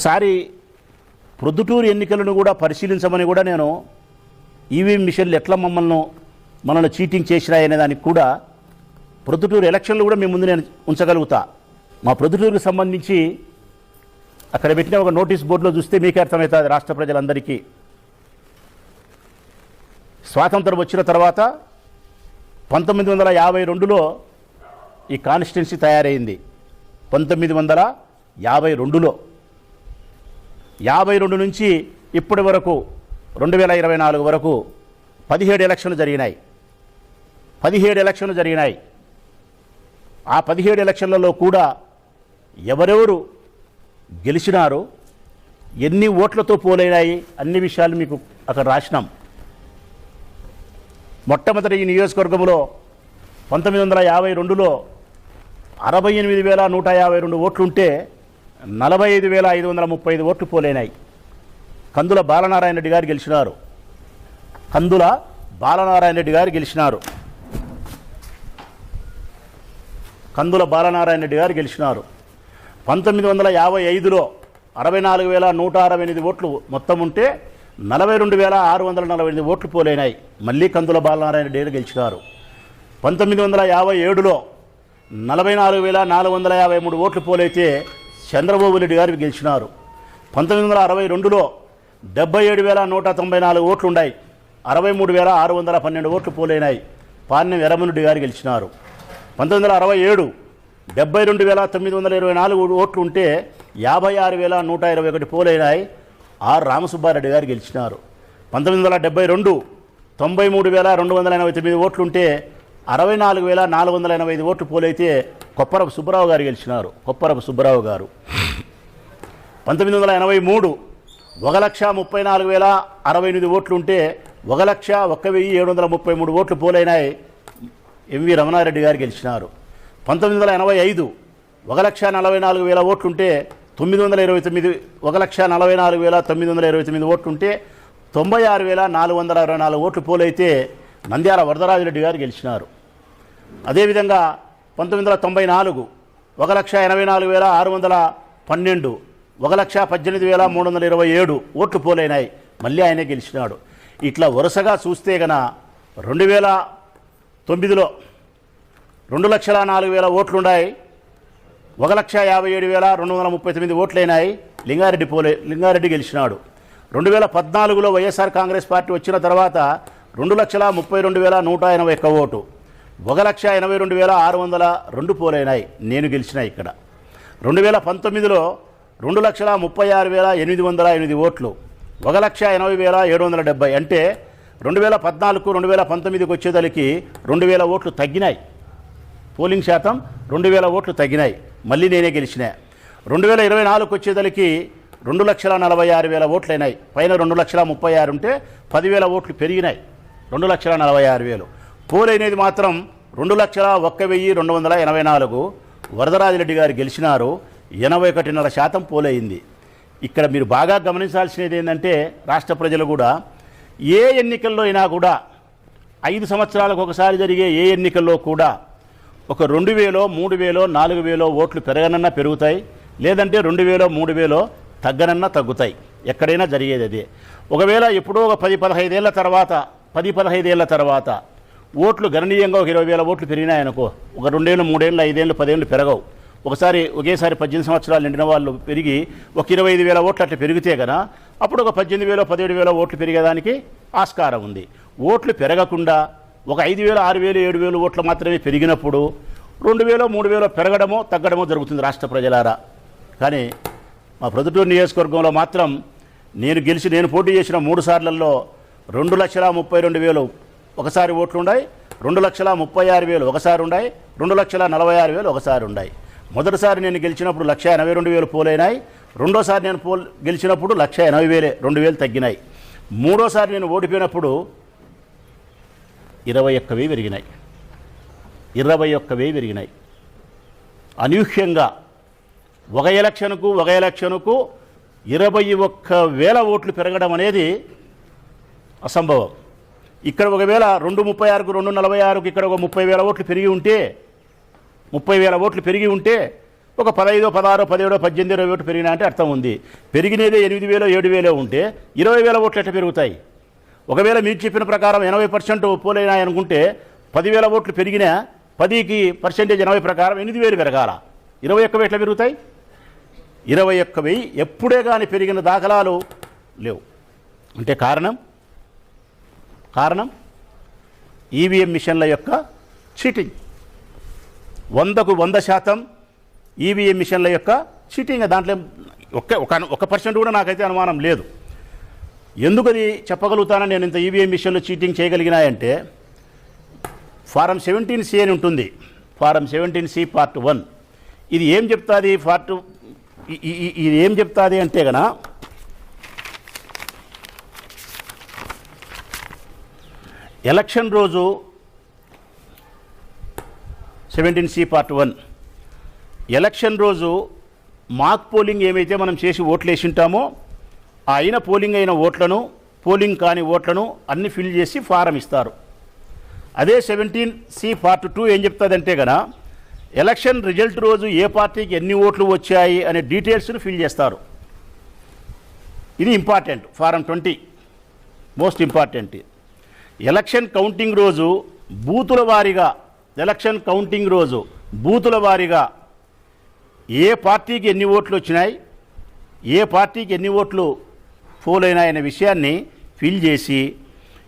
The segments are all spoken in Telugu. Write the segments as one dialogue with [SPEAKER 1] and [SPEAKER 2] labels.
[SPEAKER 1] ఒకసారి ప్రొద్దుటూరు ఎన్నికలను కూడా పరిశీలించమని కూడా నేను ఈవీఎం మిషన్లు ఎట్లా మమ్మల్ని మనల్ని చీటింగ్ చేసినాయనే దానికి కూడా ప్రొద్దుటూరు ఎలక్షన్లు కూడా మీ ముందు నేను ఉంచగలుగుతా. మా ప్రొద్దుటూరుకు సంబంధించి అక్కడ పెట్టిన ఒక నోటీస్ బోర్డులో చూస్తే మీకే అర్థమవుతుంది రాష్ట్ర ప్రజలందరికీ. స్వాతంత్రం వచ్చిన తర్వాత పంతొమ్మిది వందల యాభై రెండులో ఈ కాన్స్టిట్యున్సీ తయారైంది. పంతొమ్మిది వందల యాభై రెండులో యాభై రెండు నుంచి ఇప్పటి వరకు రెండు వేల ఇరవై నాలుగు వరకు పదిహేడు ఎలక్షన్లు జరిగినాయి. పదిహేడు ఎలక్షన్లు జరిగినాయి. ఆ పదిహేడు ఎలక్షన్లలో కూడా ఎవరెవరు గెలిచినారు ఎన్ని ఓట్లతో పోలైనాయి అన్ని విషయాలు మీకు అక్కడ రాసినాం. మొట్టమొదటి ఈ నియోజకవర్గంలో పంతొమ్మిది వందల యాభై రెండులో అరవై ఎనిమిది వేల నూట యాభై రెండు ఓట్లుంటే నలభై ఐదు వేల ఐదు వందల ముప్పై ఐదు ఓట్లు పోలేనాయి. కందుల బాలనారాయణ రెడ్డి గారు గెలిచినారు. కందుల బాలనారాయణ రెడ్డి గారు గెలిచినారు. కందుల బాలనారాయణ రెడ్డి గారు గెలిచినారు. పంతొమ్మిది వందల యాభై ఐదులో అరవై నాలుగు వేల నూట అరవై ఎనిమిది ఓట్లు మొత్తం ఉంటే నలభై రెండు వేల ఆరు వందల నలభై ఎనిమిది ఓట్లు పోలైనాయి. మళ్ళీ కందుల బాలనారాయణ రెడ్డి గారు గెలిచినారు. పంతొమ్మిది వందల యాభై ఏడులో నలభై నాలుగు వేల నాలుగు వందల యాభై మూడు ఓట్లు పోలైతే చంద్రబాబు రెడ్డి గారు గెలిచినారు. పంతొమ్మిది వందల అరవై రెండులో డెబ్బై ఏడు వేల నూట తొంభై నాలుగు ఓట్లున్నాయి అరవై మూడు వేల ఆరు వందల పన్నెండు ఓట్లు పోలైనాయి. పార్యం ఎర్రమనుడి గారు గెలిచినారు. పంతొమ్మిది వందల అరవై ఏడు డెబ్బై రెండు వేల తొమ్మిది వందల ఇరవై నాలుగు ఓట్లు ఉంటే యాభై ఆరు వేల నూట ఇరవై ఒకటి పోలైనాయి. ఆర్ రామసుబ్బారెడ్డి గారు గెలిచినారు. పంతొమ్మిది వందల డెబ్బై రెండు తొంభై మూడు వేల రెండు వందల ఎనభై తొమ్మిది ఓట్లుంటే అరవై నాలుగు వేల నాలుగు వందల ఎనభై ఐదు ఓట్లు పోలైతే కొప్పరపు సుబ్బరావు గారు గెలిచినారు. కొప్పరపు సుబ్బరావు గారు. పంతొమ్మిది వందల ఎనభై మూడు ఒక లక్ష ముప్పై నాలుగు వేల అరవై ఎనిమిది ఓట్లు ఉంటే ఒక లక్ష ఒక్క వెయ్యి ఏడు వందల ముప్పై మూడు ఓట్లు పోలైనాయి. ఎంవి రమణారెడ్డి గారు గెలిచినారు. పంతొమ్మిది వందల ఎనభై ఐదు ఒక లక్ష నలభై నాలుగు వేల ఓట్లుంటే తొమ్మిది వందల ఇరవై తొమ్మిది ఒక లక్ష నలభై నాలుగు వేల తొమ్మిది వందల ఇరవై తొమ్మిది ఓట్లుంటే తొంభై ఆరు వేల నాలుగు వందల అరవై నాలుగు ఓట్లు పోలైతే నంద్యాల వరదరాజరెడ్డి గారు గెలిచినారు. అదేవిధంగా పంతొమ్మిది వందల తొంభై నాలుగు ఒక లక్ష ఎనభై నాలుగు వేల ఆరు వందల పన్నెండు ఒక లక్ష పద్దెనిమిది వేల మూడు వందల ఇరవై ఏడు ఓట్లు పోలైనాయి. మళ్ళీ ఆయనే గెలిచినాడు. ఇట్లా వరుసగా చూస్తే గన రెండు వేల తొమ్మిదిలో రెండు లక్షల నాలుగు వేల ఓట్లున్నాయి. ఒక లక్ష యాభై ఏడు వేల రెండు వందల ముప్పై తొమ్మిది ఓట్లైనాయి. లింగారెడ్డి పోలే లింగారెడ్డి గెలిచినాడు. రెండు వేల పద్నాలుగులో వైఎస్ఆర్ కాంగ్రెస్ పార్టీ వచ్చిన తర్వాత రెండు లక్షల ముప్పై రెండు వేల నూట ఎనభై ఒక్క ఓటు. ఒక లక్ష ఎనభై రెండు వేల ఆరు వందల రెండు పోలైనాయి. నేను గెలిచిన ఇక్కడ. రెండు వేల పంతొమ్మిదిలో రెండు లక్షల ముప్పై ఆరు వేల ఎనిమిది వందల ఎనిమిది ఓట్లు. ఒక లక్ష ఎనభై వేల ఏడు వందల డెబ్బై. అంటే రెండు వేల పద్నాలుగు రెండు వేల పంతొమ్మిదికి వచ్చేదలికి రెండు వేల ఓట్లు తగ్గినాయి. పోలింగ్ శాతం రెండు వేల ఓట్లు తగ్గినాయి. మళ్ళీ నేనే గెలిచిన. రెండు వేల ఇరవై నాలుగుకి వచ్చేదలికి రెండు లక్షల నలభై ఆరు వేల ఓట్లు అయినాయి పైన రెండు లక్షల ముప్పై ఆరు ఉంటే పదివేల ఓట్లు పెరిగినాయి. రెండు లక్షల నలభై ఆరు వేలు. పోలైనది మాత్రం రెండు లక్షల ఒక్క వెయ్యి రెండు వందల ఎనభై నాలుగు. వరదరాజిరెడ్డి గారు గెలిచినారు. ఎనభై ఒకటిన్నర శాతం పోలైంది. ఇక్కడ మీరు బాగా గమనించాల్సినది ఏంటంటే రాష్ట్ర ప్రజలు కూడా ఏ ఎన్నికల్లో అయినా కూడా ఐదు సంవత్సరాలకు ఒకసారి జరిగే ఏ ఎన్నికల్లో కూడా ఒక రెండు వేలో మూడు వేలో నాలుగు వేలో ఓట్లు పెరగనన్నా పెరుగుతాయి. లేదంటే రెండు వేలో మూడు వేలో తగ్గనన్నా తగ్గుతాయి. ఎక్కడైనా జరిగేది అదే. ఒకవేళ ఎప్పుడో ఒక పది పదహైదేళ్ళ తర్వాత పది పదహైదేళ్ళ తర్వాత ఓట్లు గణనీయంగా ఒక ఇరవై వేల ఓట్లు పెరిగినాయనుకో ఒక రెండేళ్ళు మూడేళ్ళు ఐదేళ్ళు పదేళ్ళు పెరగవు. ఒకసారి ఒకేసారి పద్దెనిమిది సంవత్సరాలు నిండిన వాళ్ళు పెరిగి ఒక ఇరవై ఐదు వేల ఓట్లు అట్లా పెరిగితే కదా అప్పుడు ఒక పద్దెనిమిది వేల పదిహేడు వేల ఓట్లు పెరిగేదానికి ఆస్కారం ఉంది. ఓట్లు పెరగకుండా ఒక ఐదు వేలు ఆరు వేలు ఏడు వేలు ఓట్లు మాత్రమే పెరిగినప్పుడు రెండు వేలు మూడు వేలు పెరగడమో తగ్గడమో జరుగుతుంది రాష్ట్ర ప్రజలారా. కానీ మా ప్రొద్దుటూరు నియోజకవర్గంలో మాత్రం నేను గెలిచి నేను పోటీ చేసిన మూడు సార్లలో రెండు లక్షల ముప్పై రెండు వేలు ఒకసారి ఓట్లు ఉన్నాయి రెండు లక్షల ముప్పై ఆరు వేలు ఒకసారి ఉన్నాయి రెండు లక్షల నలభై ఆరు వేలు ఒకసారి ఉన్నాయి మొదటిసారి నేను గెలిచినప్పుడు లక్ష ఎనభై రెండు వేలు పోలైనాయి. రెండోసారి నేను పోల్ గెలిచినప్పుడు లక్ష ఎనభై వేలే రెండు వేలు తగ్గినాయి. మూడోసారి నేను ఓడిపోయినప్పుడు ఇరవై ఒక్క వెయ్యి పెరిగినాయి. ఇరవై ఒక్క వెయ్యి పెరిగినాయి. అనూహ్యంగా ఒక ఎలక్షన్కు ఒక ఎలక్షన్కు ఇరవై ఒక్క వేల ఓట్లు పెరగడం అనేది అసంభవం. ఇక్కడ ఒకవేళ రెండు ముప్పై ఆరుకు రెండు నలభై ఆరుకు ఇక్కడ ఒక ముప్పై వేల ఓట్లు పెరిగి ఉంటే ముప్పై వేల ఓట్లు పెరిగి ఉంటే ఒక పదహైదో పదహారో పదిహేడో పద్దెనిమిది ఇరవై ఓట్లు పెరిగినా అంటే అర్థం ఉంది. పెరిగినదే ఎనిమిది వేలో ఏడు వేలో ఉంటే ఇరవై వేల ఓట్లు ఎట్లా పెరుగుతాయి? ఒకవేళ మీరు చెప్పిన ప్రకారం ఎనభై పర్సెంట్ పోలైనాయి అనుకుంటే పదివేల ఓట్లు పెరిగినా పదికి పర్సెంటేజ్ ఎనభై ప్రకారం ఎనిమిది వేలు పెరగాల. ఇరవై ఒక్క ఎట్లా పెరుగుతాయి? ఇరవై ఒక్క వెయ్యి ఎప్పుడే కానీ పెరిగిన దాఖలాలు లేవు. అంటే కారణం? కారణం ఈవీఎం మిషన్ల యొక్క చీటింగ్. వందకు వంద శాతం ఈవీఎం మిషన్ల యొక్క చీటింగ్. దాంట్లో ఒక్క ఒక ఒక పర్సెంట్ కూడా నాకైతే అనుమానం లేదు. ఎందుకు అది చెప్పగలుగుతానని నేను ఇంత ఈవీఎం మిషన్లో చీటింగ్ చేయగలిగినాయంటే ఫారం సెవెంటీన్ సి అని ఉంటుంది. Form seventeen C part one. ఇది ఏం చెప్తాది? పార్ట్ ఇది ఏం చెప్తాది అంటే గన ఎలక్షన్ రోజు seventeen C part one election రోజు మాక్ పోలింగ్ ఏమైతే మనం చేసి ఓట్లు వేసి ఉంటామో అయిన పోలింగ్ అయిన ఓట్లను పోలింగ్ కాని ఓట్లను అన్ని ఫిల్ చేసి ఫారం ఇస్తారు. అదే సెవెంటీన్ సి పార్ట్ టూ ఏం చెప్తుందంటే గన ఎలక్షన్ రిజల్ట్ రోజు ఏ పార్టీకి ఎన్ని ఓట్లు వచ్చాయి అనే డీటెయిల్స్ను ఫిల్ చేస్తారు. ఇది important form twenty most important election counting రోజు బూతుల వారీగా ఎలక్షన్ కౌంటింగ్ రోజు బూతుల వారీగా ఏ పార్టీకి ఎన్ని ఓట్లు వచ్చినాయి ఏ పార్టీకి ఎన్ని ఓట్లు ఫోల్ అయినాయనే విషయాన్ని ఫిల్ చేసి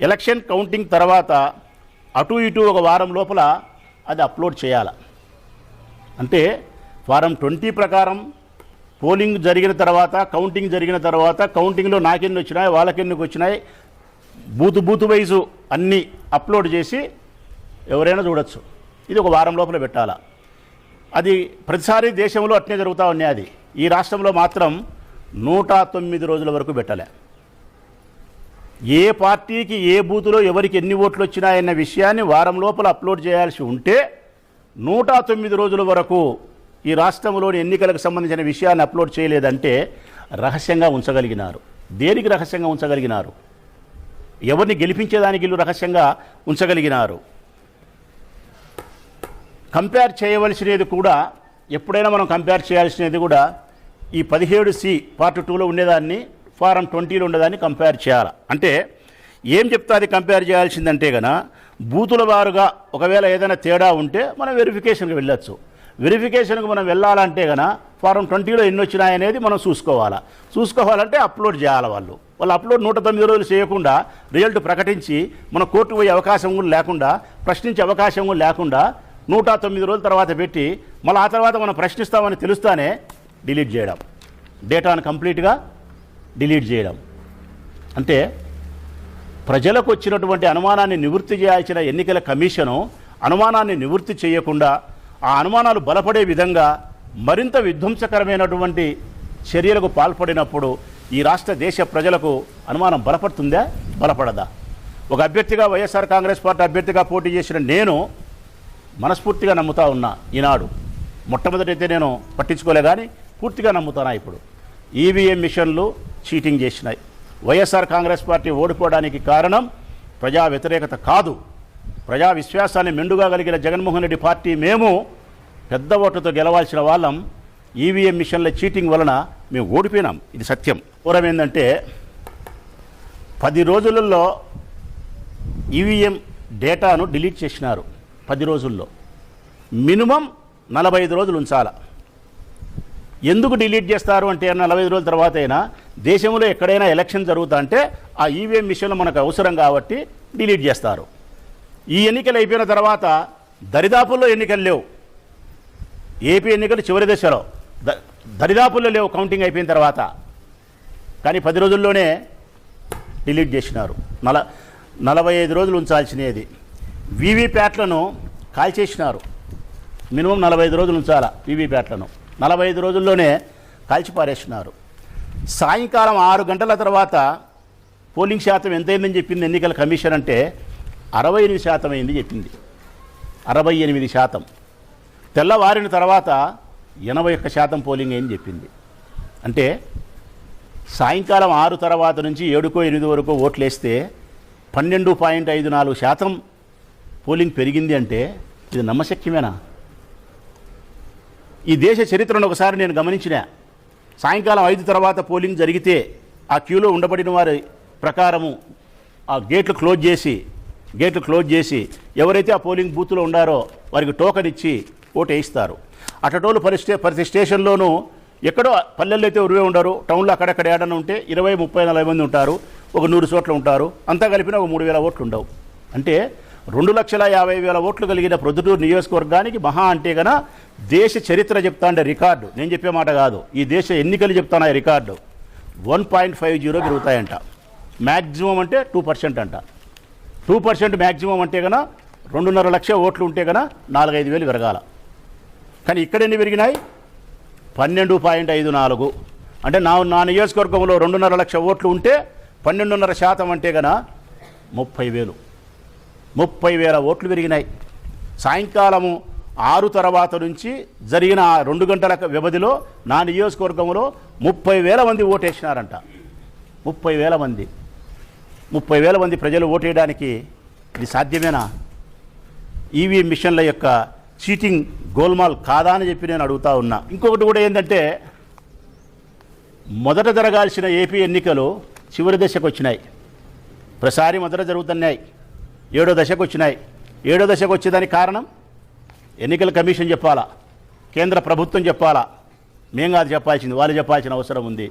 [SPEAKER 1] ఎలక్షన్ కౌంటింగ్ తర్వాత అటు ఇటు ఒక వారం లోపల అది అప్లోడ్ చేయాలి. అంటే వారం ట్వంటీ ప్రకారం పోలింగ్ జరిగిన తర్వాత కౌంటింగ్ జరిగిన తర్వాత కౌంటింగ్లో నాకెన్ని వచ్చినాయి వాళ్ళకెన్నికి వచ్చినాయి బూతు బూతు వైజు అన్నీ అప్లోడ్ చేసి ఎవరైనా చూడొచ్చు. ఇది ఒక వారం లోపల పెట్టాలా. అది ప్రతిసారి దేశంలో అట్నే జరుగుతూ ఉన్నాయి అది. ఈ రాష్ట్రంలో మాత్రం నూట తొమ్మిది రోజుల వరకు పెట్టలే. ఏ పార్టీకి ఏ బూతులో ఎవరికి ఎన్ని ఓట్లు వచ్చినాయన్న విషయాన్ని వారం లోపల అప్లోడ్ చేయాల్సి ఉంటే నూట తొమ్మిది రోజుల వరకు ఈ రాష్ట్రంలోని ఎన్నికలకు సంబంధించిన విషయాన్ని అప్లోడ్ చేయలేదంటే రహస్యంగా ఉంచగలిగినారు. దేనికి రహస్యంగా ఉంచగలిగినారు? ఎవరిని గెలిపించేదానికి వీళ్ళు రహస్యంగా ఉంచగలిగినారు. కంపేర్ చేయవలసినది కూడా ఎప్పుడైనా మనం కంపేర్ చేయాల్సినది కూడా ఈ పదిహేడు సి పార్ట్ టూలో ఉండేదాన్ని ఫారం ట్వంటీలో ఉండేదాన్ని కంపేర్ చేయాలి. అంటే ఏం చెప్తాది కంపేర్ చేయాల్సిందంటే గన బూతుల వారుగా ఒకవేళ ఏదైనా తేడా ఉంటే మనం వెరిఫికేషన్కి వెళ్ళొచ్చు. వెరిఫికేషన్కి మనం వెళ్ళాలంటే గన ఫారం ట్వంటీలో ఎన్ని వచ్చినాయనేది మనం చూసుకోవాలా. చూసుకోవాలంటే అప్లోడ్ చేయాలి వాళ్ళు. వాళ్ళు అప్లోడ్ నూట తొమ్మిది రోజులు చేయకుండా రిజల్ట్ ప్రకటించి మన కోర్టు పోయే అవకాశం కూడా లేకుండా ప్రశ్నించే అవకాశం కూడా లేకుండా నూట తొమ్మిది రోజుల తర్వాత పెట్టి మళ్ళీ ఆ తర్వాత మనం ప్రశ్నిస్తామని తెలుస్తానే డిలీట్ చేయడం. డేటాను కంప్లీట్గా డిలీట్ చేయడం. అంటే ప్రజలకు వచ్చినటువంటి అనుమానాన్ని నివృత్తి చేయాల్సిన ఎన్నికల కమిషను అనుమానాన్ని నివృత్తి చేయకుండా ఆ అనుమానాలు బలపడే విధంగా మరింత విధ్వంసకరమైనటువంటి చర్యలకు పాల్పడినప్పుడు ఈ రాష్ట్ర దేశ ప్రజలకు అనుమానం బలపడుతుందా? బలపడదా? ఒక అభ్యర్థిగా వైఎస్ఆర్ కాంగ్రెస్ పార్టీ అభ్యర్థిగా పోటీ చేసిన నేను మనస్ఫూర్తిగా నమ్ముతా ఉన్నా ఈనాడు. మొట్టమొదటైతే నేను పట్టించుకోలే కానీ పూర్తిగా నమ్ముతానా ఇప్పుడు. ఈవీఎం మిషన్లు చీటింగ్ చేసినాయి. వైఎస్ఆర్ కాంగ్రెస్ పార్టీ ఓడిపోవడానికి కారణం ప్రజా వ్యతిరేకత కాదు. ప్రజా విశ్వాసాన్ని మెండుగా కలిగిన జగన్మోహన్ రెడ్డి పార్టీ మేము పెద్ద ఓట్లతో గెలవాల్సిన వాళ్ళం ఈవీఎం మిషన్ల చీటింగ్ వలన మేము ఓడిపోయినాం. ఇది సత్యం. పూర్వం ఏంటంటే పది రోజులలో ఈవీఎం డేటాను డిలీట్ చేసినారు. పది రోజుల్లో. మినిమం నలభై ఐదు రోజులు ఉంచాల. ఎందుకు డిలీట్ చేస్తారు అంటే నలభై ఐదు రోజుల తర్వాత అయినా దేశంలో ఎక్కడైనా ఎలక్షన్ జరుగుతా అంటే ఆ ఈవీఎం మిషన్లు మనకు అవసరం కాబట్టి డిలీట్ చేస్తారు. ఈ ఎన్నికలు అయిపోయిన తర్వాత దరిదాపుల్లో ఎన్నికలు లేవు. ఏపీ ఎన్నికలు చివరి దశలో. దరిదాపుల్లో లేవు కౌంటింగ్ అయిపోయిన తర్వాత. కానీ పది రోజుల్లోనే డిలీట్ చేసినారు. నల నలభై ఐదు రోజులు ఉంచాల్సినది. వీవీప్యాట్లను కాల్చేసినారు. మినిమం నలభై ఐదు రోజులు ఉంచాల వీవీప్యాట్లను నలభై ఐదు రోజుల్లోనే కాల్చి పారేసినారు సాయంకాలం ఆరు గంటల తర్వాత పోలింగ్ శాతం ఎంతైందని చెప్పింది ఎన్నికల కమిషన్ అంటే అరవై ఎనిమిది శాతం అయింది చెప్పింది. అరవై ఎనిమిది శాతం. తెల్లవారిన తర్వాత ఎనభై ఒక్క శాతం పోలింగ్ అయింది చెప్పింది. అంటే సాయంకాలం ఆరు తర్వాత నుంచి ఏడుకో ఎనిమిది వరకు ఓట్లేస్తే పన్నెండు పాయింట్ ఐదు నాలుగు శాతం పోలింగ్ పెరిగింది అంటే ఇది నమ్మశక్యమేనా? ఈ దేశ చరిత్రను ఒకసారి నేను గమనించిన. సాయంకాలం ఐదు తర్వాత పోలింగ్ జరిగితే ఆ క్యూలో ఉండబడిన వారి ప్రకారము ఆ గేట్లు క్లోజ్ చేసి గేట్లు క్లోజ్ చేసి ఎవరైతే ఆ పోలింగ్ బూత్లో ఉండారో వారికి టోకన్ ఇచ్చి ఓటు వేయిస్తారు అటటోలు పరిస్థితి ప్రతి స్టేషన్లోనూ ఎక్కడో పల్లెల్లో అయితే ఉరివే ఉండరు. టౌన్లో అక్కడక్కడ ఏడన్నా ఉంటే ఇరవై ముప్పై నలభై మంది ఉంటారు. ఒక నూరు చోట్ల ఉంటారు. అంతా కలిపిన ఒక మూడు వేల ఓట్లు ఉండవు. అంటే రెండు లక్షల యాభై వేల ఓట్లు కలిగిన ప్రొద్దుటూరు నియోజకవర్గానికి మహా అంటే గన దేశ చరిత్ర చెప్తా అంటే రికార్డు. నేను చెప్పే మాట కాదు. ఈ దేశ ఎన్నికలు చెప్తాను ఆ record. One point five zero పెరుగుతాయంట. Maximum అంటే టూ పర్సెంట్ అంట. టూ పర్సెంట్ మ్యాక్సిమం అంటే గన రెండున్నర లక్ష ఓట్లు ఉంటే గన నాలుగైదు వేలు పెరగాల. కానీ ఇక్కడ ఎన్ని పెరిగినాయి? పన్నెండు పాయింట్ ఐదు నాలుగు. అంటే నా నా నియోజకవర్గంలో రెండున్నర లక్ష ఓట్లు ఉంటే పన్నెండున్నర శాతం అంటే గన ముప్పై వేలు. ముప్పై వేల ఓట్లు పెరిగినాయి. సాయంకాలము ఆరు తర్వాత నుంచి జరిగిన ఆ రెండు గంటల వ్యవధిలో నా నియోజకవర్గంలో ముప్పై వేల మంది ఓటేసినారంట. ముప్పై వేల మంది. ముప్పై వేల మంది ప్రజలు ఓటేయడానికి ఇది సాధ్యమేనా? ఈవీఎం మిషన్ల యొక్క చీటింగ్ గోల్మాల్ కాదా అని చెప్పి నేను అడుగుతా ఉన్నా. ఇంకొకటి కూడా ఏంటంటే మొదట జరగాల్సిన ఏపీ ఎన్నికలు చివరి దశకు వచ్చినాయి. ప్రసారి మొదట జరుగుతున్నాయి. ఏడో దశకు వచ్చినాయి. ఏడో దశకు వచ్చేదానికి కారణం ఎన్నికల కమిషన్ చెప్పాలా కేంద్ర ప్రభుత్వం చెప్పాలా మేము కాదు చెప్పాల్సింది వాళ్ళు చెప్పాల్సిన అవసరం ఉంది.